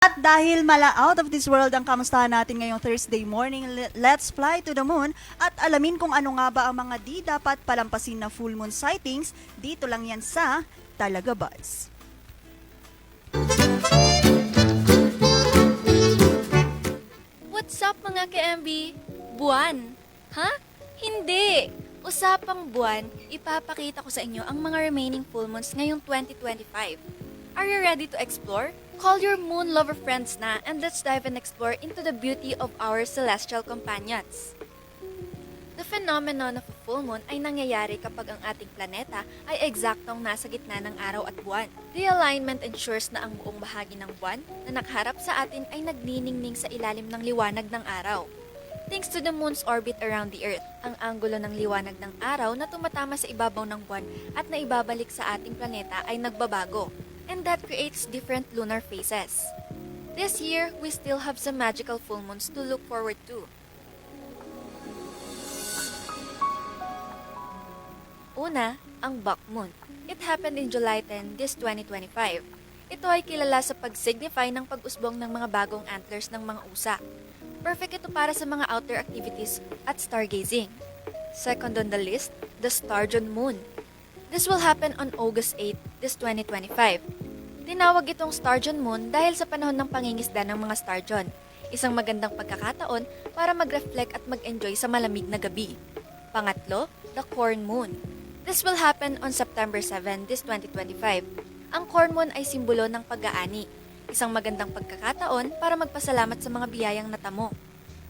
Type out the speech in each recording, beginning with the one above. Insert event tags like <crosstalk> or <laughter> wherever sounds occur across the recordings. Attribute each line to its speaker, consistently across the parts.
Speaker 1: At dahil mala out of this world ang kamustahan natin ngayong Thursday morning, le- let's fly to the moon at alamin kung ano nga ba ang mga di dapat palampasin na full moon sightings. Dito lang yan sa Talaga Buzz.
Speaker 2: What's up mga ka-MB? Buwan? Ha? Hindi! Usapang buwan, ipapakita ko sa inyo ang mga remaining full moons ngayong 2025. Are you ready to explore? Call your moon lover friends na and let's dive and explore into the beauty of our celestial companions. The phenomenon of a full moon ay nangyayari kapag ang ating planeta ay eksaktong nasa gitna ng araw at buwan. The alignment ensures na ang buong bahagi ng buwan na nakaharap sa atin ay nagniningning sa ilalim ng liwanag ng araw. Thanks to the moon's orbit around the Earth, ang anggulo ng liwanag ng araw na tumatama sa ibabaw ng buwan at naibabalik sa ating planeta ay nagbabago. And that creates different lunar phases. This year, we still have some magical full moons to look forward to. Una, ang Buck Moon. It happened in July 10, this 2025. Ito ay kilala sa pag-signify ng pag-usbong ng mga bagong antlers ng mga usa. Perfect ito para sa mga outdoor activities at stargazing. Second on the list, the Sturgeon Moon. This will happen on August 8, this 2025. Tinawag itong Sturgeon Moon dahil sa panahon ng pangingisda ng mga sturgeon. Isang magandang pagkakataon para mag-reflect at mag-enjoy sa malamig na gabi. Pangatlo, the Corn Moon. This will happen on September 7, this 2025. Ang Corn Moon ay simbolo ng pag-aani. Isang magandang pagkakataon para magpasalamat sa mga biyayang natamo.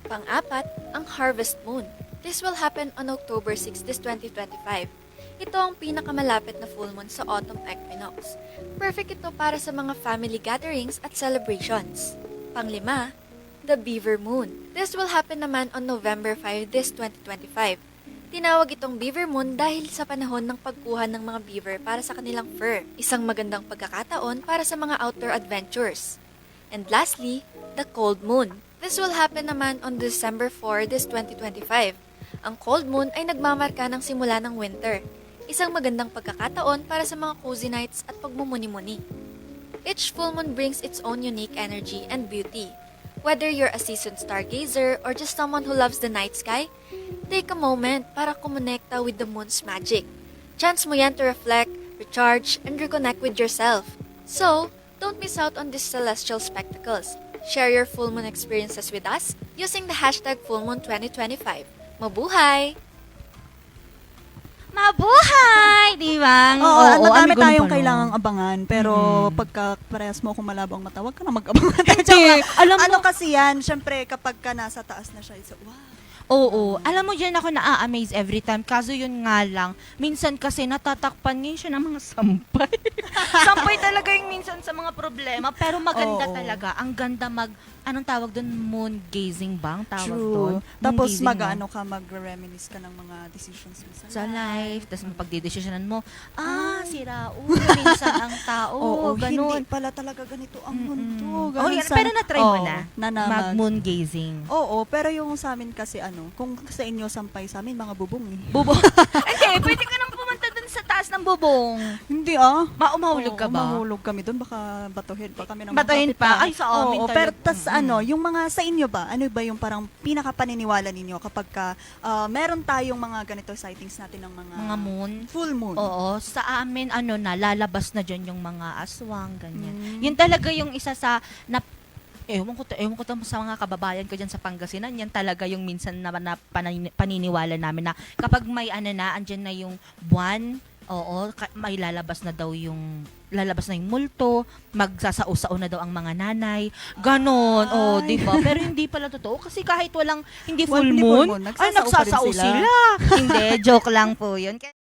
Speaker 2: Pang-apat, ang Harvest Moon. This will happen on October 6, this 2025. Ito ang pinakamalapit na full moon sa autumn equinox. Perfect ito para sa mga family gatherings at celebrations. Panglima, the Beaver Moon. This will happen naman on November 5, this 2025. Tinawag itong Beaver Moon dahil sa panahon ng pagkuha ng mga beaver para sa kanilang fur. Isang magandang pagkakataon para sa mga outdoor adventures. And lastly, the Cold Moon. This will happen naman on December 4, this 2025. Ang cold moon ay nagmamarka ng simula ng winter. Isang magandang pagkakataon para sa mga cozy nights at pagmumuni-muni. Each full moon brings its own unique energy and beauty. Whether you're a seasoned stargazer or just someone who loves the night sky, take a moment para kumonekta with the moon's magic. Chance mo yan to reflect, recharge, and reconnect with yourself. So, don't miss out on these celestial spectacles. Share your full moon experiences with us using the hashtag FullMoon2025. Mabuhay!
Speaker 3: Mabuhay! Di ba?
Speaker 1: Oo,
Speaker 3: ano,
Speaker 1: madami
Speaker 3: ganun
Speaker 1: tayong kailangang abangan. Pero
Speaker 3: Mm.
Speaker 1: pagka parehas mo kung malabo ang mata, huwag ka na mag-abangan. <laughs>
Speaker 3: Hindi, alam mo,
Speaker 1: ano kasi yan, syempre kapag ka nasa taas na siya, it's, wow.
Speaker 3: Oo, alam mo dyan ako na-amaze every time. Kaso yun nga lang, minsan kasi natatakpan ngayon siya ng mga sampay. <laughs> sampay talaga yung minsan sa mga problema. Pero maganda
Speaker 1: Oo.
Speaker 3: talaga. Ang ganda mag, anong tawag doon? Moon gazing bang tawag doon?
Speaker 1: True.
Speaker 3: Moon
Speaker 1: Tapos
Speaker 3: gazing,
Speaker 1: mag-ano
Speaker 3: no?
Speaker 1: ka, mag-reminisce ka ng mga decisions mo
Speaker 3: sa life, tapos mapagdidesisyonan mo, ah,
Speaker 1: Ay.
Speaker 3: sira ulo, minsan ang <laughs> tao,
Speaker 1: Oo,
Speaker 3: ganun.
Speaker 1: hindi pala talaga ganito ang
Speaker 3: Mm-mm.
Speaker 1: mundo.
Speaker 3: Oh,
Speaker 1: Ganun
Speaker 3: yan.
Speaker 1: sa-
Speaker 3: pero na-try mo
Speaker 1: Oo,
Speaker 3: na?
Speaker 1: na, na mag-
Speaker 3: Mag-moon gazing.
Speaker 1: Oo, pero yung sa amin kasi ano, kung sa inyo sampay sa amin, mga bubong eh.
Speaker 3: Bubong. <laughs> Hindi, pwede ka nang pumunta dun sa taas ng bubong.
Speaker 1: Hindi ah.
Speaker 3: Ma umahulog ka ba?
Speaker 1: Mahulog kami doon, baka batuhin pa kami ng mga
Speaker 3: Batuhin pa? Ay, sa amin
Speaker 1: Oo,
Speaker 3: talaga.
Speaker 1: pero tas ano, yung mga sa inyo ba, ano ba yung parang pinaka-paniniwala ninyo kapag ka, ah, meron tayong mga ganito sightings natin ng mga,
Speaker 3: Mga moon.
Speaker 1: full moon?
Speaker 3: Oo, sa amin ano na lalabas na diyan yung mga aswang ganyan.
Speaker 1: Mm.
Speaker 3: Yun talaga yung isa sa na Ewan ko, ewan ko sa mga kababayan ko dyan sa Pangasinan, yan talaga yung minsan na, na panini- paniniwala namin na kapag may ano na, andyan na yung buwan, oo, may lalabas na daw yung lalabas na yung multo, magsasao-sao na daw ang mga nanay, ganon, oh, di ba? Pero hindi pala totoo kasi kahit walang hindi full moon,
Speaker 1: full moon,
Speaker 3: ay
Speaker 1: nagsasao rin
Speaker 3: nagsasao
Speaker 1: sila.
Speaker 3: sila. hindi, joke lang po yun. <laughs>